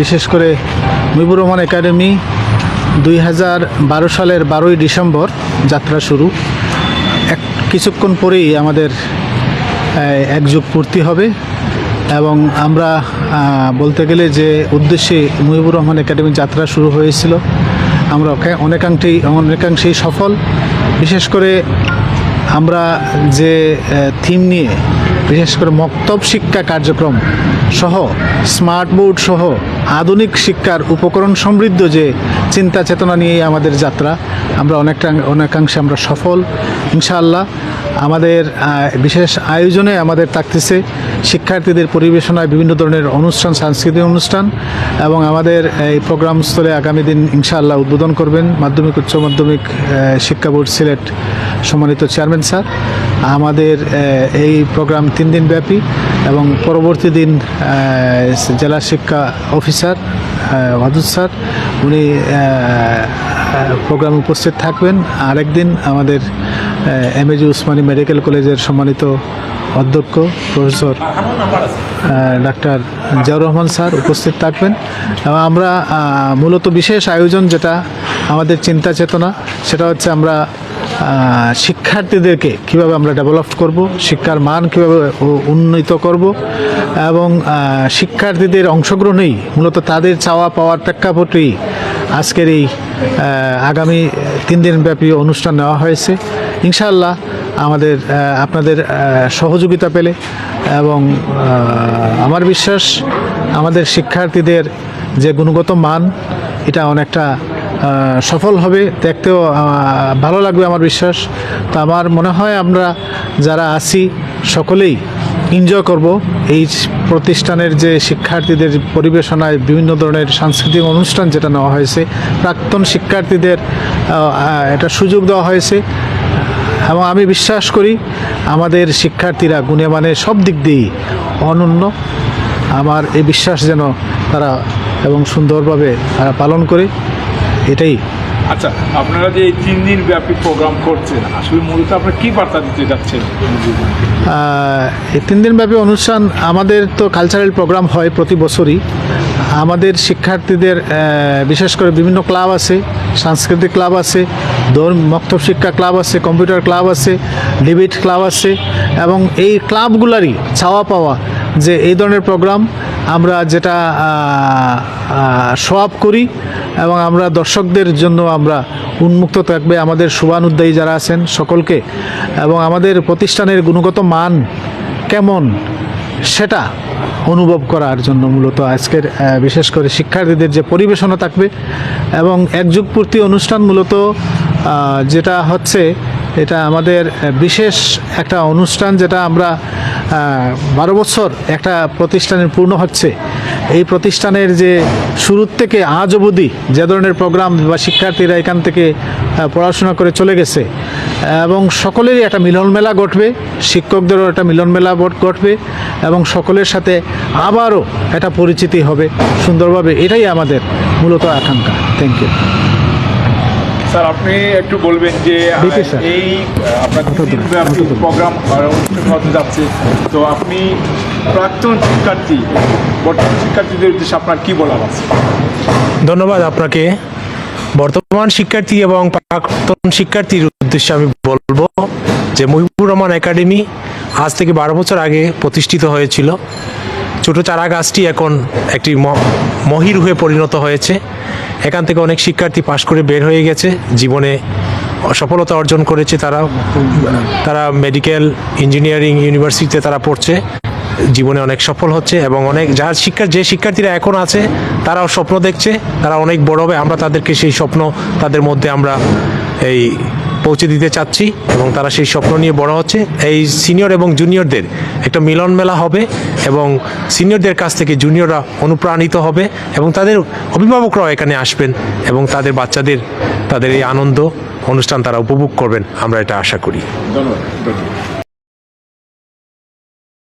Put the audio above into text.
বিশেষ করে মুজিবুর রহমান একাডেমি দুই হাজার বারো সালের বারোই ডিসেম্বর যাত্রা শুরু। এক, কিছুক্ষণ পরেই আমাদের এক যুগ পূর্তি হবে এবং আমরা বলতে গেলে যে উদ্দেশ্যে মুজিবুর রহমান একাডেমি যাত্রা শুরু হয়েছিল, আমরা অনেকাংশেই অনেকাংশেই সফল। বিশেষ করে আমরা যে থিম নিয়ে বিশেষ করে মক্তব শিক্ষা কার্যক্রম সহ স্মার্ট বোর্ড সহ আধুনিক শিক্ষার উপকরণ সমৃদ্ধ যে চিন্তা চেতনা নিয়েই আমাদের যাত্রা, আমরা অনেকটা অনেকাংশে আমরা সফল। ইনশাআল্লাহ আমাদের বিশেষ আয়োজনে আমাদের থাকতেছে শিক্ষার্থীদের পরিবেশনায় বিভিন্ন ধরনের অনুষ্ঠান, সাংস্কৃতিক অনুষ্ঠান এবং আমাদের এই প্রোগ্রাম স্থলে আগামী দিন ইনশাআল্লাহ উদ্বোধন করবেন মাধ্যমিক, উচ্চ মাধ্যমিক শিক্ষা বোর্ড সিলেট সম্মানিত চেয়ারম্যান স্যার। আমাদের এই প্রোগ্রাম তিন দিন ব্যাপী এবং পরবর্তী দিন জেলা শিক্ষা অফিসার ওয়াদুদ স্যার, উনি প্রোগ্রামে উপস্থিত থাকবেন। আরেকদিন আমাদের এম এজি উসমানী মেডিকেল কলেজের সম্মানিত অধ্যক্ষ professor doctor Ziaur Rahman sir উপস্থিত থাকবেন। এবং আমরা মূলত বিশেষ আয়োজন যেটা আমাদের চিন্তা চেতনা, সেটা হচ্ছে আমরা শিক্ষার্থীদেরকে কীভাবে আমরা ডেভেলপ করব, শিক্ষার মান কীভাবে উন্নীত করব এবং শিক্ষার্থীদের অংশগ্রহণেই মূলত তাদের চাওয়া পাওয়ার প্রেক্ষাপটেই আজকের এই আগামী তিন দিনব্যাপী অনুষ্ঠান নেওয়া হয়েছে। ইনশাআল্লাহ আমাদের আপনাদের সহযোগিতা পেলে এবং আমার বিশ্বাস আমাদের শিক্ষার্থীদের যে গুণগত মান, এটা অনেকটা সফল হবে, দেখতেও ভালো লাগবে আমার বিশ্বাস। তো আমার মনে হয় আমরা যারা আছি, সকলেই এনজয় করব এই প্রতিষ্ঠানের যে শিক্ষার্থীদের পরিবেশনায় বিভিন্ন ধরনের সাংস্কৃতিক অনুষ্ঠান যেটা নেওয়া হয়েছে, প্রাক্তন শিক্ষার্থীদের এটা সুযোগ দেওয়া হয়েছে। এবং আমি বিশ্বাস করি আমাদের শিক্ষার্থীরা গুণে মানে সব দিক দিয়েই অনন্য। আমার এই বিশ্বাস যেন তারা এবং সুন্দরভাবে তারা পালন করে। এটাই। আচ্ছা আপনারা যে এই তিন দিন ব্যাপী প্রোগ্রাম করছেন আসলে মূলত আপনারা কি বার্তা দিতে যাচ্ছেন এই তিন দিনব্যাপী অনুষ্ঠান আমাদের তো কালচারাল প্রোগ্রাম হয় প্রতি বছরই। আমাদের শিক্ষার্থীদের বিশেষ করে বিভিন্ন ক্লাব আছে সাংস্কৃতিক ক্লাব আছে ধর্ম মক্তব শিক্ষা ক্লাব আছে কম্পিউটার ক্লাব আছে ডিবেট ক্লাব আছে এবং এই ক্লাবগুলারই চাওয়া পাওয়া যে এই ধরনের প্রোগ্রাম আমরা যেটা সোয়াব করি এবং আমরা দর্শকদের জন্য আমরা উন্মুক্ত থাকবে আমাদের শুভানুদ্দায়ী যারা আছেন সকলকে। এবং আমাদের প্রতিষ্ঠানের গুণগত মান কেমন সেটা অনুভব করার জন্য মূলত আজকের বিশেষ করে শিক্ষার্থীদের যে পরিবেশনা থাকবে এবং এক যুগ পূর্তি অনুষ্ঠান মূলত যেটা হচ্ছে এটা আমাদের বিশেষ একটা অনুষ্ঠান যেটা আমরা বারো বছর একটা প্রতিষ্ঠানের পূর্ণ হচ্ছে। এই প্রতিষ্ঠানের যে শুরুর থেকে আজ অবধি যে ধরনের প্রোগ্রাম বা শিক্ষার্থীরা এখান থেকে পড়াশোনা করে চলে গেছে, এবং সকলেরই একটা মিলনমেলা ঘটবে, শিক্ষকদেরও একটা মিলনমেলা ঘটবে, এবং সকলের সাথে আবারও একটা পরিচিতি হবে সুন্দরভাবে। এটাই আমাদের মূলত আকাঙ্ক্ষা। থ্যাংক ইউ স্যার আপনি একটু বলবেন যে। এই আপনার প্রোগ্রাম হতে যাচ্ছে। তো আপনি প্রাক্তন শিক্ষার্থী বর্তমান শিক্ষার্থীদের উদ্দেশ্যে আপনার কি বলার আছে? ধন্যবাদ আপনাকে। বর্তমান শিক্ষার্থী এবং প্রাক্তন শিক্ষার্থীর উদ্দেশ্যে আমি বলব যে মুহিবুর রহমান একাডেমি আজ থেকে বারো বছর আগে প্রতিষ্ঠিত হয়েছিল। ছোট চারা গাছটি এখন একটি মহির হয়ে পরিণত হয়েছে। এখান থেকে অনেক শিক্ষার্থী পাশ করে বের হয়ে গেছে। জীবনে সফলতা অর্জন করেছে তারা। তারা মেডিকেল, ইঞ্জিনিয়ারিং ইউনিভার্সিটিতে তারা পড়ছে। জীবনে অনেক সফল হচ্ছে এবং অনেক যার শিক্ষা, যে শিক্ষার্থীরা এখন আছে, তারাও স্বপ্ন দেখছে। তারা অনেক বড় হবে। আমরা তাদেরকে সেই স্বপ্ন তাদের মধ্যে আমরা এই পৌঁছে দিতে চাচ্ছি এবং তারা সেই স্বপ্ন নিয়ে বড় হচ্ছে। এই সিনিয়র এবং জুনিয়রদের একটা মিলন মেলা হবে এবং সিনিয়রদের কাছ থেকে জুনিয়ররা অনুপ্রাণিত হবে এবং তাদের অভিভাবকরাও এখানে আসবেন এবং তাদের বাচ্চাদের, তাদের এই আনন্দ অনুষ্ঠান তারা উপভোগ করবেন। আমরা এটা আশা করি। ধন্যবাদ।